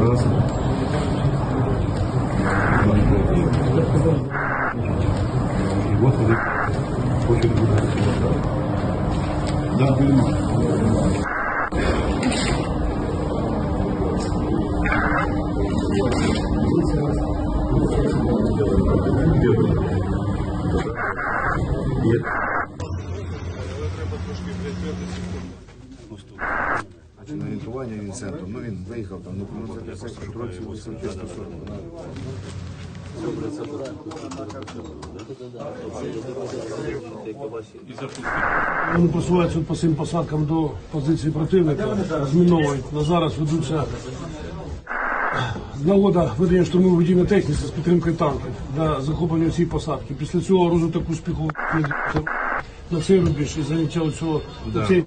Раз. И вот вот очень Да, понимаю. На орієнтування він центром. Ну він виїхав там, ну це це трохи високі стосовно. Вони просуваються по цим посадкам до позиції противника, зміновують. На зараз ведуться з нагода ведення штурмових дій на техніці з підтримкою танків для захоплення цієї посадки. Після цього розвиток успіху на цей рубіж і заняття цього цієї